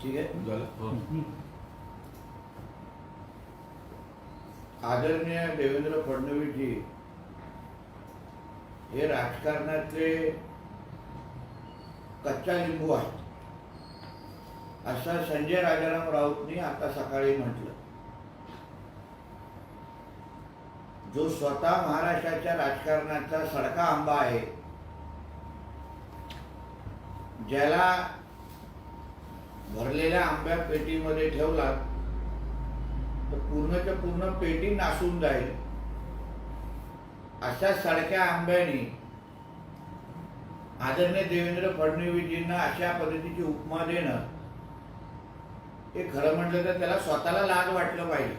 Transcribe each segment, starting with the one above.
ठीक आहे? झालं? आदरणीय देवेंद्र फडणवीसजी हे राजकारणातले कच्चा लिंबू आहेत. असं संजय राजाराम राऊतनी आता सकाळी म्हटलं. जो स्वतः महाराष्ट्राच्या राजकारणाचा सडका आंबा आहे ज्याला भरलेल्या आंब्या पेटीमध्ये ठेवला तर पूर्णच्या पूर्ण पेटी नासून जाईल. अशा सडक्या आंब्याने आदरणीय देवेंद्र फडणवीसजींना अशा पद्धतीची उपमा देणं हे खरं म्हटलं तर त्याला स्वतःला लाज वाटलं पाहिजे.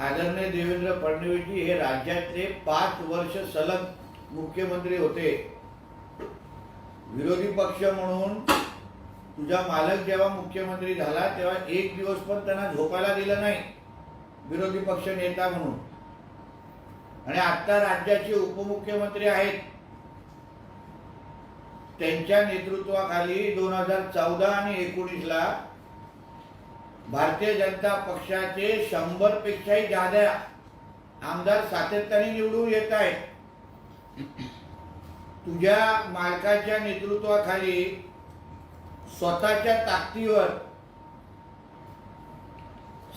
आदरणीय देवेंद्र फडणवीसजी हे राज्यातले पाच वर्ष सलग मुख्यमंत्री होते. विरोधी पक्ष म्हणून तुझा मालक जेव्हा मुख्यमंत्री झाला तेव्हा एक दिवस पण त्यांना झोपायला दिलं नाही. विरोधी पक्ष नेता म्हणून. आणि आता राज्याचे उपमुख्यमंत्री आहेत. त्यांच्या नेतृत्वाखाली दोन हजार चौदा आणि एकोणीसला भारतीय जनता पक्षाचे शंभर पेक्षाही जादा आमदार सातत्याने निवडून येत आहेत. तुझ्या मालकाच्या नेतृत्वाखाली स्वतःच्या ताकदीवर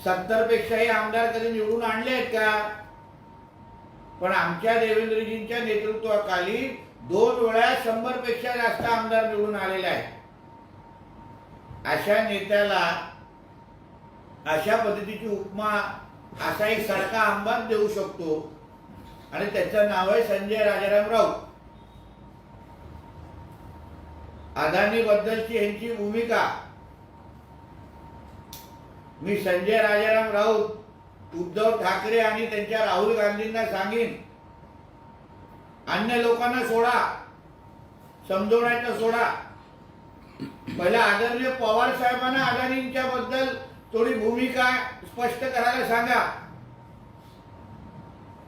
सत्तर पेक्षाही आमदार कधी निवडून आणले आहेत का? पण आमच्या देवेंद्रजींच्या नेतृत्वाखाली दोन वेळा शंभरपेक्षा जास्त आमदार निवडून आलेले आहेत. अशा नेत्याला अशा पद्धतीची उपमा असा एक सारखा आंबाच देऊ शकतो. आणि त्याचं नाव आहे संजय राजाराम राऊत. अदानी बद्दलची यांची भूमिका. मी संजय राजाराम राऊत उद्धव ठाकरे आणि त्यांच्या राहुल गांधींना सांगेन अन्य लोकांना सोडा. समजवण्याचा सोडा. पहिला आदरणीय पवार साहेबांना अदानींच्या बद्दल थोडी भूमिका स्पष्ट करायला सांगा.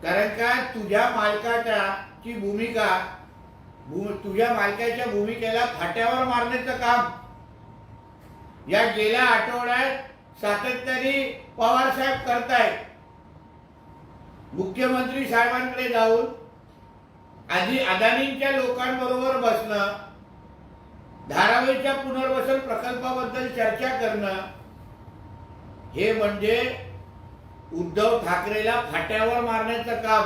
कारण का तुझ्या मालकाच्या ची भूमिका भू- तुझ्या मालकाच्या भूमिकेला फाट्यावर मारण्याचं काम. या गेल्या आठवड्यात सातत्याने पवार साहेब करतायत. मुख्यमंत्री साहेबांकडे जाऊन आधी अदानींच्या लोकांबरोबर बसणं धारावीच्या पुनर्वसन प्रकल्पाबद्दल चर्चा करणं हे म्हणजे उद्धव ठाकरेला फाट्यावर मारण्याचं काम.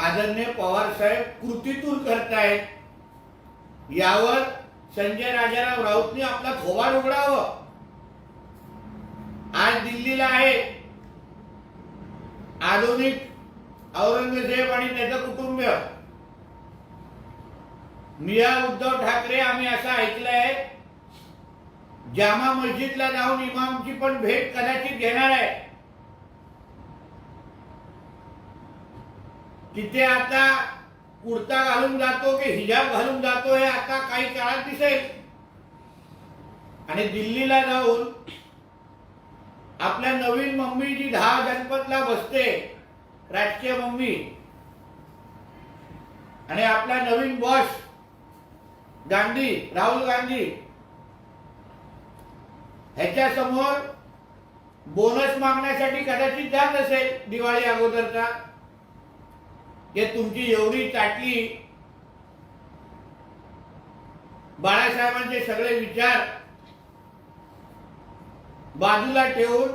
आदरणीय पवार साहेब कृतीतून करतायत. यावर संजय राजाराम राऊतने आपला थोबाड उघडावं. आज दिल्लीला आहे. आधुनिक औरंगजेब आणि त्याचं कुटुंबीय. मिया उद्धव ठाकरे आम्ही असं ऐकलंय जामा मस्जिदला जाऊन इमामची पण भेट कदाचित घेणार आहे. तिथे आता कुर्ता घालून जातो की हिजाब घालून जातो हे आता काही काळात दिसेल. आणि दिल्लीला जाऊन आपल्या नवीन मम्मी जी दहा जनपदला बसते राजकीय मम्मी आणि आपला नवीन बॉस गांधी राहुल गांधी. ह्याच्या समोर बोनस मागण्यासाठी कदाचित जात असेल दिवाळी अगोदरचा. की तुमची एवढी चाटली. बाळासाहेबांचे सगळे विचार बाजूला ठेवून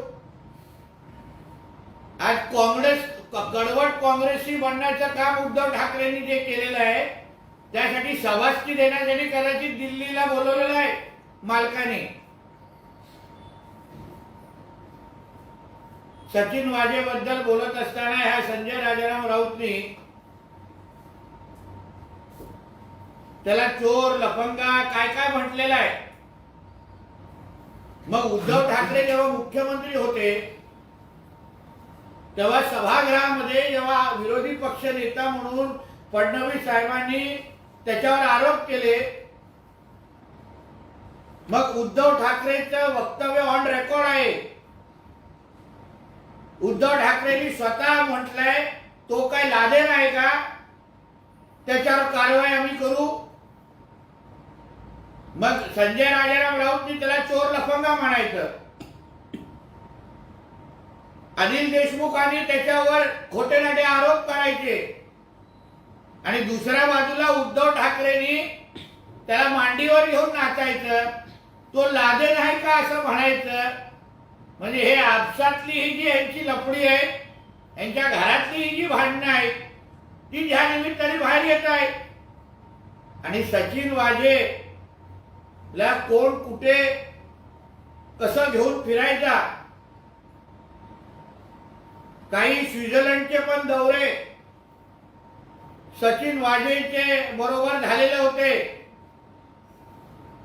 आज काँग्रेस कडवट काँग्रेसशी बनण्याचं काम उद्धव ठाकरेंनी जे केलेलं आहे त्यासाठी सभासकी देण्यासाठी कदाचित दिल्लीला बोलवलेलं आहे मालकाने. सचिन वाजेबद्दल बोलत असताना ह्या संजय राजाराम राऊतनी त्याला चोर लफंगा काय काय म्हटलेलं आहे. मग उद्धव ठाकरे जेव्हा मुख्यमंत्री होते तेव्हा सभागृहामध्ये जेव्हा विरोधी पक्ष नेता म्हणून फडणवीस साहेबांनी त्याच्यावर आरोप केले मग उद्धव ठाकरेचं वक्तव्य ऑन रेकॉर्ड आहे. उद्धव ठाकरेंनी स्वतः म्हटलंय तो काय लादेन आहे का? त्याच्यावर कारवाई आम्ही करू. मग संजय राजाराम राऊतनी त्याला चोर लफंगा म्हणायचं. अनिल देशमुखांनी त्याच्यावर खोटे नाटे आरोप करायचे. आणि दुसऱ्या बाजूला उद्धव ठाकरेंनी त्याला मांडीवर घेऊन नाचायचं. तो लादे आहे का असं म्हणायचं? म्हणजे हे आपसातली ही जी यांची लफडी आहे यांच्या घरातली ही जी भांडणं आहेत ती ज्या निमित्ताने बाहेर येत आहे आणि सचिन वाजे ला कोण कुठे कसं घेऊन फिरायचा? काही स्वित्झर्लंडचे पण दौरे सचिन वाजेचे बरोबर झालेले होते.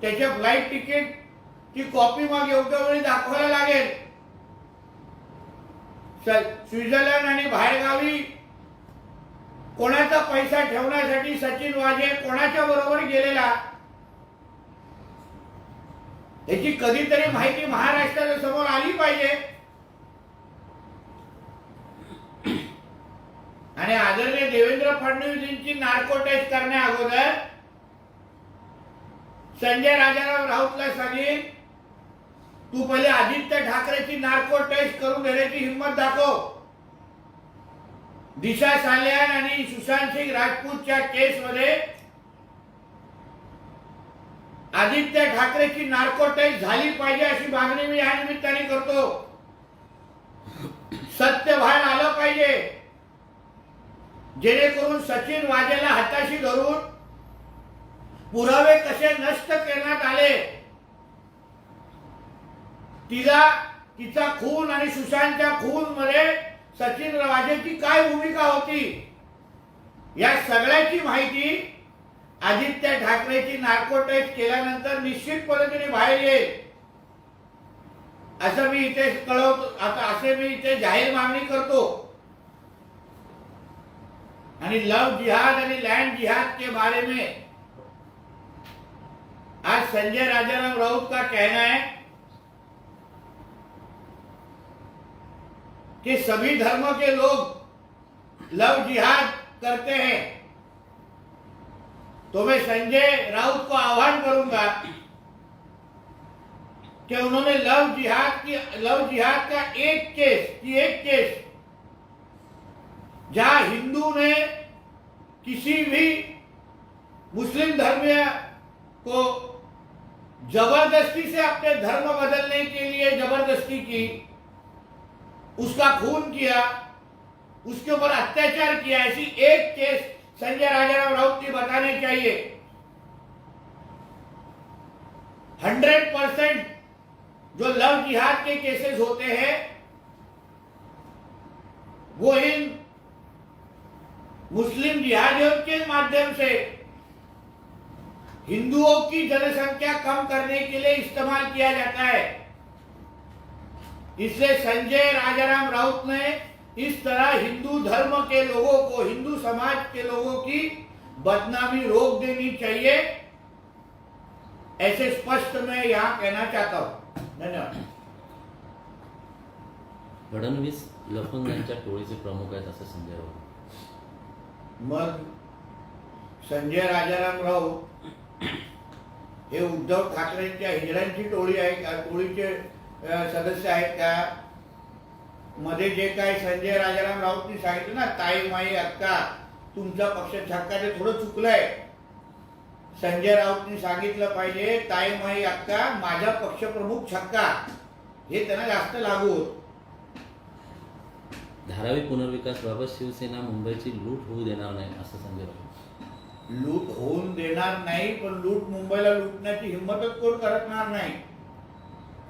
त्याचे फ्लाईट तिकीट ची कॉपी मग योग्य वेळी दाखवायला लागेल. स्वित्झर्लंड आणि बाहेरगावी कोणाचा पैसा ठेवण्यासाठी सचिन वाजे कोणाच्या बरोबर गेलेला? याची कधीतरी माहिती महाराष्ट्राच्या समोर आली पाहिजे. आणि आदरणीय देवेंद्र फडणवीसांची नार्को टेस्ट करण्या अगोदर संजय राजाराव राऊतला सांगेन तू पहिले आदित्य ठाकरेची नार्को टेस्ट करून घेण्याची हिंमत दाखव. दिशा साल्यान आणि सुशांत सिंग राजपूतच्या केसमध्ये आदित्य ठाकरेची नार्को टेस्ट झाली पाहिजे अशी मागणी मी या निमित्ताने करतो. सत्य बाहेर आलं पाहिजे. जेणेकरून सचिन वाजेला हाताशी धरून पुरावे कसे नष्ट करण्यात आले तिला तिचा खून आणि सुशांतच्या खून मध्ये सचिन वाजेची काय भूमिका होती या सगळ्याची माहिती आदित्य ठाकरेची नार्को टेस्ट केल्यानंतर निश्चित पद्धतीने बाहेर येईल. असं मी इथे कळवतो आता असे मी इथे जाहीर मागणी करतो. आणि लव जिहाद आणि लैंड जिहाद के बारे में आज संजय राजाराम राउत का कहना है कि सभी धर्मों के लोग लव जिहाद करते हैं। तो मैं संजय राउत को आह्वान करूँगा कि उन्होंने लव जिहाद की लव जिहाद का एक केस, की एक केस जहाँ हिंदू ने किसी भी मुस्लिम धर्म को ज़बरदस्ती से अपने धर्म बदलने के लिए ज़बरदस्ती की, उसका खून किया, उसके ऊपर अत्याचार किया, ऐसी एक केस संजय राजाराम राउत की बताने चाहिए। हंड्रेड परसेंट जो लव जिहाद के केसेस होते हैं, वो इन मुस्लिम जिहादियों के माध्यम से। हिंदुओं की जनसंख्या कम करने के लिए इस्तेमाल किया जाता है। इसलिए संजय राजाराम राउत ने इस तरह हिंदू धर्म के लोगों को, हिंदू समाज के लोगों की बदनामी रोक देनी चाहिए, ऐसे स्पष्ट मैं यहाँ कहना चाहता हूँ। धन्यवाद। फडणवीस लफंगांच्या टोळीचे प्रमुख आहेत असं संजय राऊत. मग संजय राजारामराव हे उद्धव ठाकरेंच्या हिजड्यांची टोळी आहे का टोळीचे सदस्य आहेत का मध्ये जे काय संजय राजाराम राऊतनी सांगितलं ना ताई माई अक्का तुमचा पक्ष छक्का ते थोडं चुकलंय. संजय राऊतनी सांगितलं पाहिजे ताई माई अक्का माझा पक्षप्रमुख छक्का हे त्यांना जास्त लागू होत. धारावी पुनर्विकासबाबत शिवसेना मुंबईची लूट होऊ देणार नाही असं संजय राऊत लूट होऊन देणार नाही पण लूट मुंबईला लुटण्याची हिंमतच कोण करणार नाही.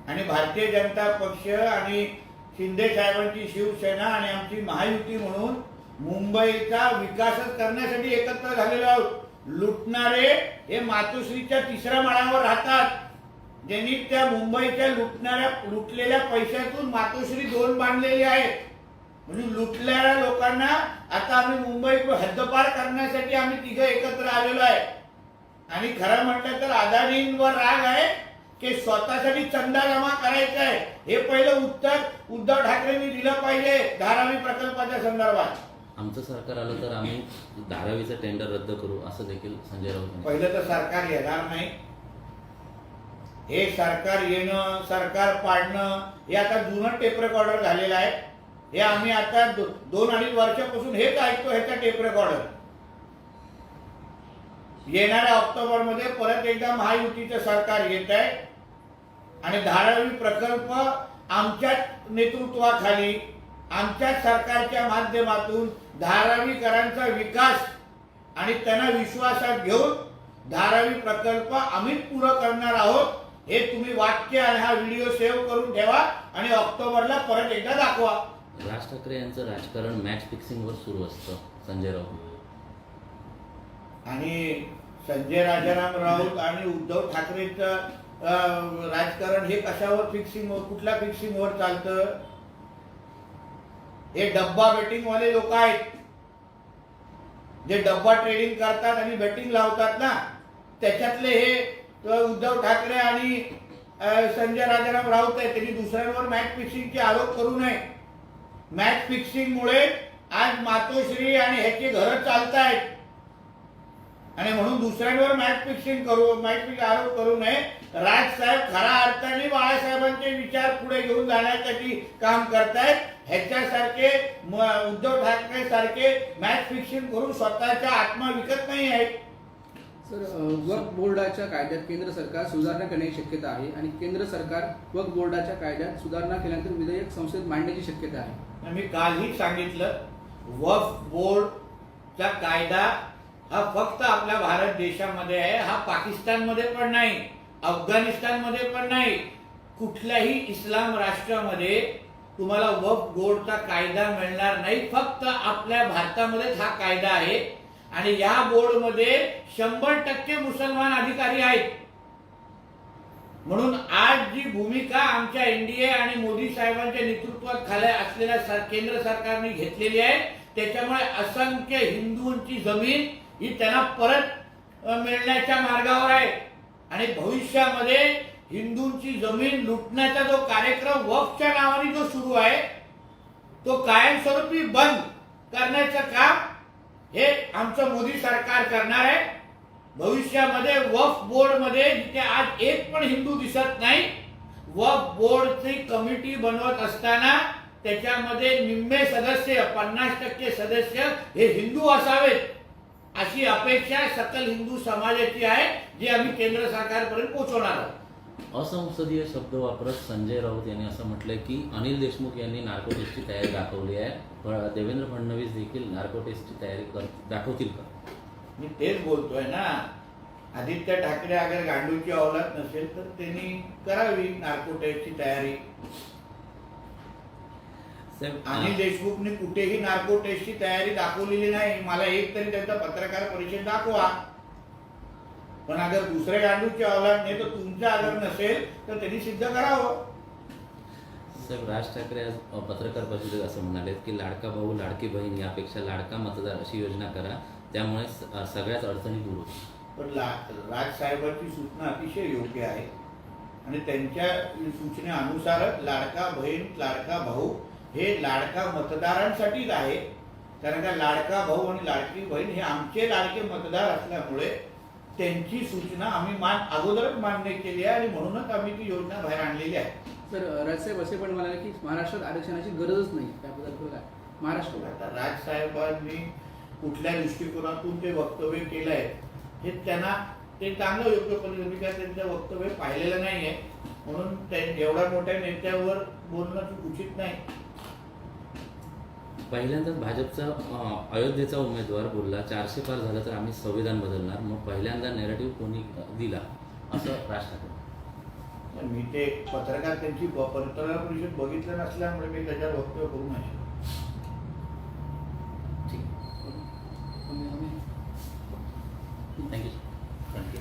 आणि भारतीय जनता पक्ष आणि शिंदे साहेबांची शिवसेना आणि आमची महायुती म्हणून मुंबईचा विकासच करण्यासाठी एकत्र झालेलो आहोत. लुटणारे हे मातोश्रीच्या तिसऱ्या माळावर राहतात. ज्यांनी त्या मुंबईच्या लुटणाऱ्या लुटलेल्या पैशातून मातोश्री दोन बांधलेली आहेत. म्हणजे लुटलेल्या लोकांना आता आम्ही मुंबई हद्दपार करण्यासाठी आम्ही तिघं एकत्र आलेलो आहे. आणि खरं म्हटलं तर अदानींवर राग आहे की स्वतःसाठी चंदा जमा करायचा आहे. हे पहिलं उत्तर उद्धव ठाकरेंनी दिलं पाहिजे धारावी प्रकल्पाच्या संदर्भात. आमचं सरकार आलं तर आम्ही धारावीचं टेंडर रद्द करू असं देखील संजय राऊत पहिलं तर सरकार येणार नाही. हे सरकार येणं सरकार पाडणं हे आता जुनं टेप रेकॉर्डर झालेलं आहे. हे आम्ही आता दो- दोन अडीच वर्षापासून हेच ऐकतो ह्याचा टेप रेकॉर्डर येणाऱ्या ऑक्टोबरमध्ये परत एकदा महायुतीचं सरकार येत आहे. आणि धारावी प्रकल्प आमच्याच नेतृत्वाखाली आमच्याच सरकारच्या माध्यमातून धारावीकरांचा विकास आणि त्यांना विश्वासात घेऊन धारावी प्रकल्प आम्हीच पुरं करणार आहोत. हे तुम्ही वाक्य आणि हा व्हिडिओ सेव्ह करून ठेवा आणि ऑक्टोबरला परत एकदा दाखवा. राज ठाकरे यांचं राजकारण मॅच फिक्सिंगवर सुरू असतं संजय राऊत. आणि संजय राजाराम राऊत आणि उद्धव ठाकरेचं राजकारण हे कशावर फिक्सिंग कुठल्या फिक्सिंग वर चालतं? हे डब्बा बेटिंग वाले लोक आहेत. जे डब्बा ट्रेडिंग करतात आणि बेटिंग लावतात ना त्याच्यातले हे उद्धव ठाकरे आणि संजय राजाराम राऊत आहेत. त्यांनी दुसऱ्यांवर मॅच फिक्सिंगचे आरोप करू नये. मॅच फिक्सिंग मुळे आज मातोश्री आणि ह्याची घरं चालत आहेत आणि म्हणून दुसऱ्यांवर मॅच फिक्सिंग करू मॅच फिक्स आरोप करू नये. राजसाहेब खऱ्या अर्थाने बाळासाहेबांचे विचार पुढे घेऊन जाण्यासाठी काम करतायत. ह्याच्यासारखे उद्धव ठाकरे सारखे मॅच फिक्सिंग करून स्वतःच्या आत्मा विकत नाही आहेत. सर वक्फ बोर्डाच्या कायद्यात केंद्र सरकार सुधारणा करण्याची शक्यता आहे आणि केंद्र सरकार वक्फ बोर्डाच्या कायद्यात सुधारणा केल्यानंतर विधेयक संसदेत मांडण्याची शक्यता आहे. मी कालही सांगितलं वफ बोर्डचा कायदा हा फक्त आपल्या भारत देशामध्ये आहे हा पाकिस्तानमध्ये पण नाही अफगाणिस्तानमध्ये पण नाही. कुठल्याही इस्लाम राष्ट्रामध्ये तुम्हाला वफ बोर्डचा कायदा मिळणार नाही. फक्त आपल्या भारतामध्येच हा कायदा आहे. आणि या बोर्डमध्ये शंभर टक्के मुसलमान अधिकारी आहेत. म्हणून आज जी भूमिका आमच्या एनडीए आणि मोदी साहेबांच्या नेतृत्वात खाली असलेल्या केंद्र सरकारने घेतलेली आहे त्याच्यामुळे असंख्य हिंदूंची जमीन ही त्यांना परत मिळण्याच्या मार्गावर आहे. आणि भविष्यामध्ये हिंदूंची जमीन लुटण्याचा जो कार्यक्रम वक्फच्या नावाने जो सुरू आहे तो कायमस्वरूपी बंद करण्याचं काम हे आमचं मोदी सरकार करणार आहे. भविष्यामध्ये वफ बोर्डमध्ये जिथे आज एक पण हिंदू दिसत नाही वफ बोर्डची कमिटी बनवत असताना त्याच्यामध्ये निम्मे सदस्य पन्नास टक्के सदस्य हे हिंदू असावेत. अशी अपेक्षा सकल हिंदू समाजाची आहे जी आम्ही केंद्र सरकारपर्यंत पोहोचवणार आहोत. असंसदीय शब्द वापरत संजय राऊत यांनी असं म्हटलंय की अनिल देशमुख यांनी नार्को टेस्टची तयारी दाखवली आहे देवेंद्र फडणवीस देखील नार्को टेस्टची तयारी कर दाखवतील का? मी तेच बोलतोय ना. आदित्य ठाकरे अगर गांडूची औलाद नसेल तर त्यांनी करावी नार्को टेस्टची तयारी अनिल देशमुखने कुठेही नार्को टेस्टची तयारी दाखवलेली नाही. मला एक तरी त्यांचा पत्रकार परिषद दाखवा. पण अगर दुसऱ्या गांडूची औलाद नाही तर तुमचा अगर नसेल तर त्यांनी सिद्ध करावं. साहेब राज ठाकरे आज पत्रकार परिषदेत असं म्हणाले की लाडका भाऊ लाडकी बहीण यापेक्षा लाडका मतदार अशी योजना करा. त्यामुळे स- सगळ्याच अडचणी दूर होतील. पण ला- राजसाहेबांची सूचना अतिशय योग्य आहे. आणि त्यांच्या सूचनेनुसारच लाडका बहीण लाडका भाऊ हे लाडका मतदारांसाठीच आहे. कारण का लाडका भाऊ आणि लाडकी बहीण हे आमचे लाडके मतदार असल्यामुळे त्यांची सूचना आम्ही मान अगोदरच मान्य केली आहे आणि म्हणूनच आम्ही ती योजना बाहेर आणलेली आहे. सर राजसाहेब असे पण म्हणाले की महाराष्ट्रात आरक्षणाची गरजच नाही. त्याबद्दल काय? महाराष्ट्र. आता राजसाहेबांनी कुठल्या दृष्टिकोनातून ते वक्तव्य केलंय हे त्यांना ते चांगलं योग्य पद्धतीने काय त्यांचं वक्तव्य पाहिलेलं नाहीये. म्हणून त्या एवढ्या मोठ्या नेत्यावर बोलणं उचित नाही. पहिल्यांदाच भाजपचा अयोध्येचा उमेदवार बोलला चारशे पार झालं तर आम्ही संविधान बदलणार मग पहिल्यांदा नेरेटिव्ह कोणी दिला असं राज ठाकरे मी ते पत्रकार त्यांची पत्रकार परिषद बघितलं नसल्यामुळे मी त्याच्यावर वक्तव्य करू नाही शकत. ठीक थँक्यू थँक्यू